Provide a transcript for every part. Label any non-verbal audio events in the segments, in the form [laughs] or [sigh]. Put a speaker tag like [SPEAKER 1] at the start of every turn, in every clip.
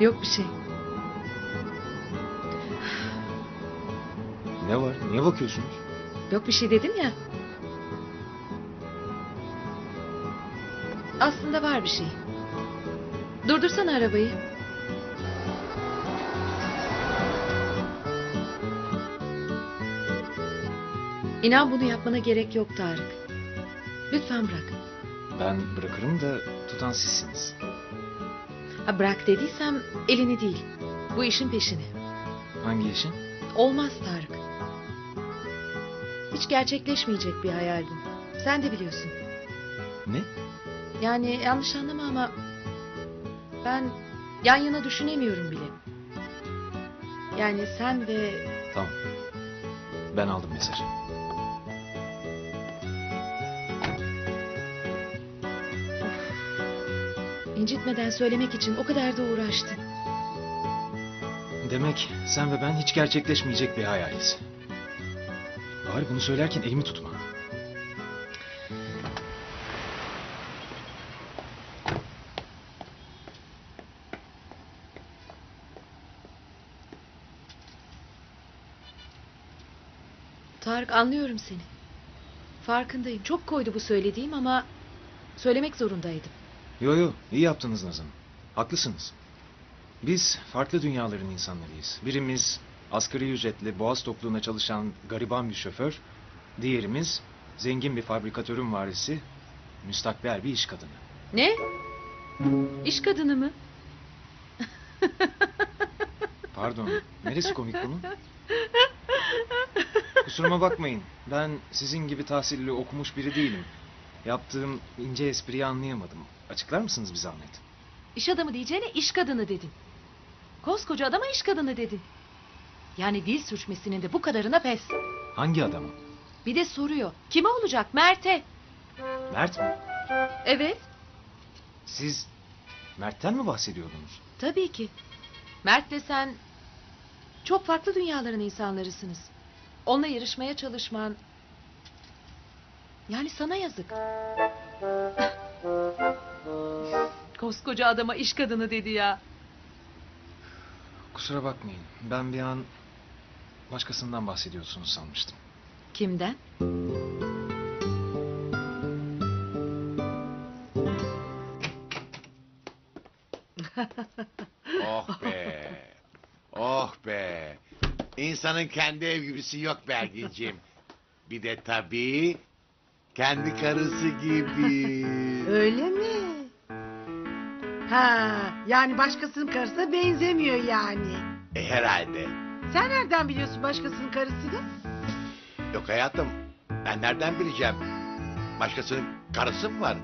[SPEAKER 1] Yok bir şey.
[SPEAKER 2] Ne var? Niye bakıyorsunuz?
[SPEAKER 1] Yok bir şey dedim ya. Aslında var bir şey. Durdursana arabayı. İnan bunu yapmana gerek yok Tarık. Lütfen bırak.
[SPEAKER 2] Ben bırakırım da tutan sizsiniz.
[SPEAKER 1] Ha bırak dediysem elini değil. Bu işin peşini.
[SPEAKER 2] Hangi işin?
[SPEAKER 1] Olmaz Tarık. Hiç gerçekleşmeyecek bir hayal bu. Sen de biliyorsun.
[SPEAKER 2] Ne?
[SPEAKER 1] Yani yanlış anlama ama ben yan yana düşünemiyorum bile. Yani sen ve
[SPEAKER 2] Tamam. Ben aldım mesajı.
[SPEAKER 1] İncitmeden söylemek için o kadar da uğraştım.
[SPEAKER 2] Demek sen ve ben hiç gerçekleşmeyecek bir hayaliz. Bari bunu söylerken elimi tutma.
[SPEAKER 1] Tarık anlıyorum seni. Farkındayım. Çok koydu bu söylediğim ama söylemek zorundaydım.
[SPEAKER 2] Yo yo iyi yaptınız Nazan. Haklısınız. Biz farklı dünyaların insanlarıyız. Birimiz asgari ücretli boğaz topluğuna çalışan gariban bir şoför. Diğerimiz zengin bir fabrikatörün varisi, müstakbel bir iş kadını.
[SPEAKER 1] Ne? İş kadını mı?
[SPEAKER 2] Pardon, neresi komik bunun? Kusuruma bakmayın. Ben sizin gibi tahsilli okumuş biri değilim. Yaptığım ince espriyi anlayamadım. Açıklar mısınız bir zahmet?
[SPEAKER 1] İş adamı diyeceğine iş kadını dedin. Koskoca adama iş kadını dedin. Yani dil sürçmesinin de bu kadarına pes.
[SPEAKER 2] Hangi adamı?
[SPEAKER 1] Bir de soruyor. Kime olacak? Mert'e.
[SPEAKER 2] Mert mi?
[SPEAKER 1] Evet.
[SPEAKER 2] Siz Mert'ten mi bahsediyordunuz?
[SPEAKER 1] Tabii ki. Mert'le sen çok farklı dünyaların insanlarısınız. Onunla yarışmaya çalışman... Yani sana yazık. Koskoca adama iş kadını dedi ya.
[SPEAKER 2] Kusura bakmayın. Ben bir an başkasından bahsediyorsunuz sanmıştım.
[SPEAKER 1] Kimden?
[SPEAKER 3] Oh be. Oh be. İnsanın kendi ev gibisi yok Belgin'ciğim. Bir de tabii kendi karısı gibi.
[SPEAKER 4] Öyle mi? Ha, yani başkasının karısına benzemiyor yani.
[SPEAKER 3] E, herhalde.
[SPEAKER 4] Sen nereden biliyorsun başkasının karısını?
[SPEAKER 3] Yok hayatım. Ben nereden bileceğim? Başkasının karısı mı var?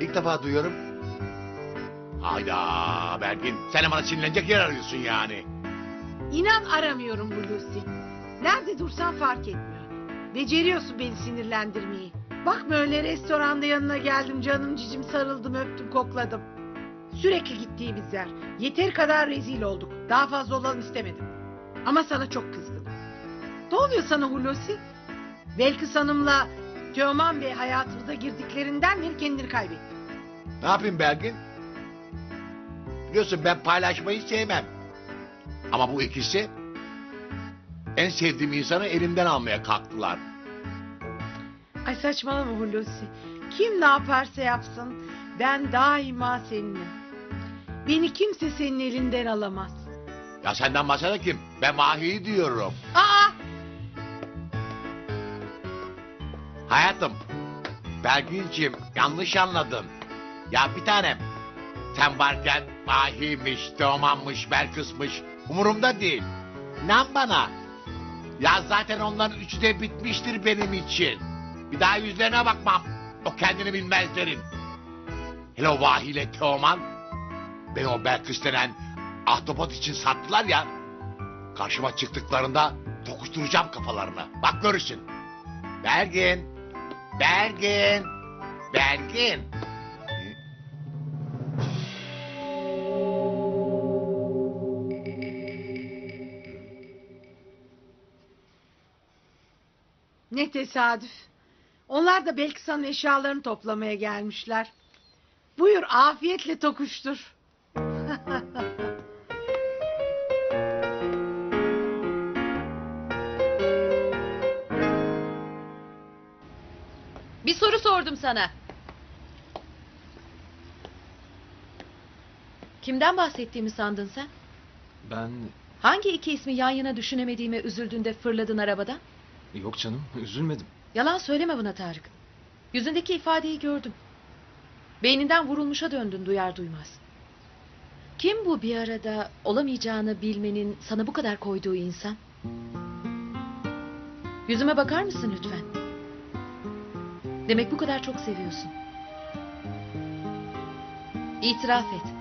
[SPEAKER 3] İlk defa duyuyorum. Hayda Belgin. Sen de bana sinirlenecek yer arıyorsun yani.
[SPEAKER 4] İnan aramıyorum Hulusi. Nerede dursan fark etmiyor. Beceriyorsun beni sinirlendirmeyi. Bak böyle restoranda yanına geldim canım cicim sarıldım öptüm kokladım. Sürekli gittiğimiz yer. Yeter kadar rezil olduk. Daha fazla olalım istemedim. Ama sana çok kızgınım. Ne oluyor sana Hulusi? Belkıs Hanım'la Teoman Bey hayatımıza girdiklerinden beri kendini kaybetti.
[SPEAKER 3] Ne yapayım Belgin? Biliyorsun ben paylaşmayı sevmem. Ama bu ikisi en sevdiğim insanı elimden almaya kalktılar.
[SPEAKER 4] Ay saçmalama Hulusi. Kim ne yaparsa yapsın ben daima seninim. Beni kimse senin elinden alamaz.
[SPEAKER 3] Ya senden bahsede kim? Ben Mahi'yi diyorum.
[SPEAKER 4] Aa!
[SPEAKER 3] Hayatım, Belgin'ciğim yanlış anladın. Ya bir tanem, sen varken Mahi'miş, Teoman'mış, Belkıs'mış umurumda değil. İnan bana. Ya zaten onların üçü de bitmiştir benim için. Bir daha yüzlerine bakmam. O kendini bilmezlerin. Hele o Vahi ile Teoman, beni o Belkıs denen ahtapot için sattılar ya. Karşıma çıktıklarında tokuşturacağım kafalarına. Bak görürsün. Belgin. Belgin. Belgin.
[SPEAKER 4] Ne tesadüf. Onlar da belki sana eşyalarını toplamaya gelmişler. Buyur afiyetle tokuştur. [laughs]
[SPEAKER 1] Bir soru sordum sana. Kimden bahsettiğimi sandın sen?
[SPEAKER 2] Ben...
[SPEAKER 1] Hangi iki ismi yan yana düşünemediğime üzüldüğünde fırladın arabadan?
[SPEAKER 2] Yok canım üzülmedim.
[SPEAKER 1] Yalan söyleme buna Tarık. Yüzündeki ifadeyi gördüm. Beyninden vurulmuşa döndün duyar duymaz. Kim bu bir arada olamayacağını bilmenin sana bu kadar koyduğu insan? Yüzüme bakar mısın lütfen? Demek bu kadar çok seviyorsun. İtiraf et.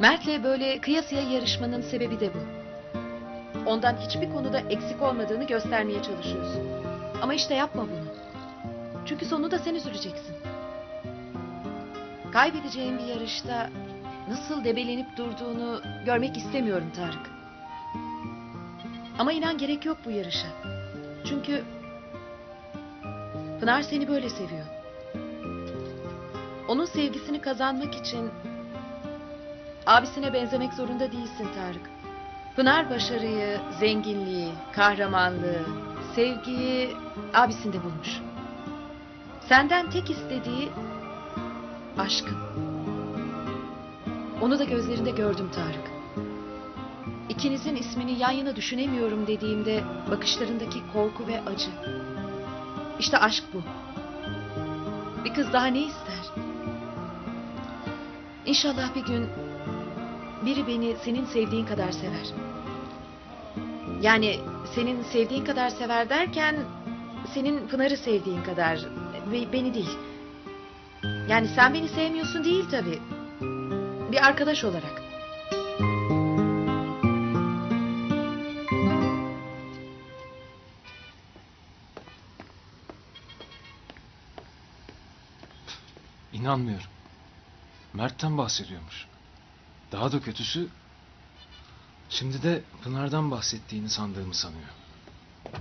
[SPEAKER 1] Mert'le böyle kıyasıya yarışmanın sebebi de bu. Ondan hiçbir konuda eksik olmadığını göstermeye çalışıyorsun. Ama işte yapma bunu. Çünkü sonunda sen üzüleceksin. Kaybedeceğin bir yarışta nasıl debelenip durduğunu görmek istemiyorum Tarık. Ama inan gerek yok bu yarışa. Çünkü Pınar seni böyle seviyor. Onun sevgisini kazanmak için abisine benzemek zorunda değilsin Tarık. Pınar başarıyı, zenginliği, kahramanlığı, sevgiyi abisinde bulmuş. Senden tek istediği aşkın. Onu da gözlerinde gördüm Tarık. İkinizin ismini yan yana düşünemiyorum dediğimde bakışlarındaki korku ve acı. İşte aşk bu. Bir kız daha ne ister? İnşallah bir gün biri beni senin sevdiğin kadar sever. Yani senin sevdiğin kadar sever derken senin Pınar'ı sevdiğin kadar ve beni değil. Yani sen beni sevmiyorsun değil tabii. Bir arkadaş olarak.
[SPEAKER 2] İnanmıyorum. Mert'ten bahsediyormuş. Daha da kötüsü... Şimdi de Pınar'dan bahsettiğini sandığımı sanıyor.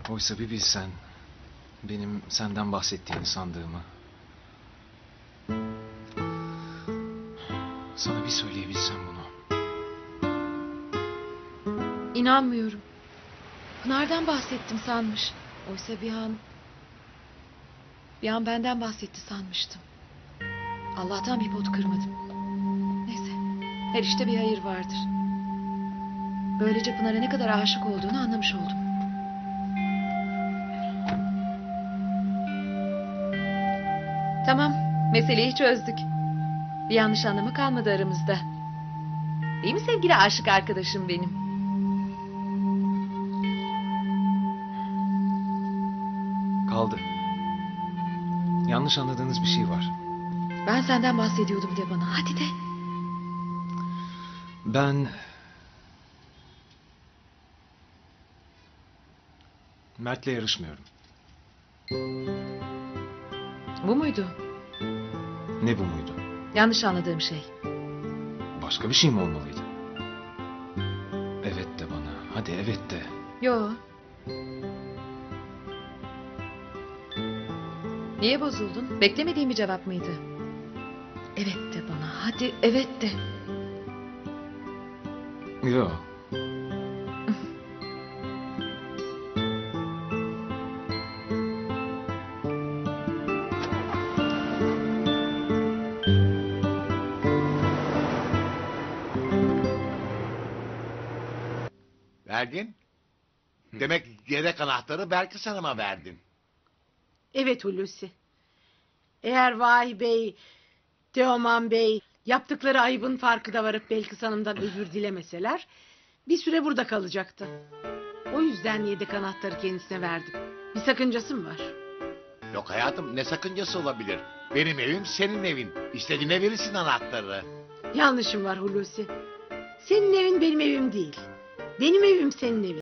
[SPEAKER 2] Oysa bir bilsen... Benim senden bahsettiğini sandığımı... Sana bir söyleyebilsem bunu.
[SPEAKER 1] İnanmıyorum. Pınar'dan bahsettim sanmış. Oysa bir an... Bir an benden bahsetti sanmıştım. Allah'tan bir pot kırmadım. Neyse. Her işte bir hayır vardır. Böylece Pınar'a ne kadar aşık olduğunu anlamış oldum. Tamam. Meseleyi çözdük. Bir yanlış anlamı kalmadı aramızda. Değil mi sevgili aşık arkadaşım benim?
[SPEAKER 2] Kaldı. Yanlış anladığınız bir şey var.
[SPEAKER 1] Ben senden bahsediyordum de bana. Hadi de.
[SPEAKER 2] Ben... Mert'le yarışmıyorum.
[SPEAKER 1] Bu muydu?
[SPEAKER 2] Ne bu muydu?
[SPEAKER 1] Yanlış anladığım şey.
[SPEAKER 2] Başka bir şey mi olmalıydı? Evet de bana. Hadi evet de.
[SPEAKER 1] Yo. Niye bozuldun? Beklemediğim bir cevap mıydı? Evet de bana. Hadi evet de.
[SPEAKER 2] Yo.
[SPEAKER 3] Verdin. Demek yedek anahtarı Belkıs Hanım'a verdin.
[SPEAKER 4] Evet Hulusi. Eğer Vahi Bey, Teoman Bey yaptıkları ayıbın farkına varıp Belkıs Hanım'dan özür dilemeseler bir süre burada kalacaktı. O yüzden yedek anahtarı kendisine verdim. Bir sakıncası mı var?
[SPEAKER 3] Yok hayatım ne sakıncası olabilir? Benim evim senin evin. İstediğine verirsin anahtarı.
[SPEAKER 4] Yanlışım var Hulusi. Senin evin benim evim değil. Benim evim senin evin.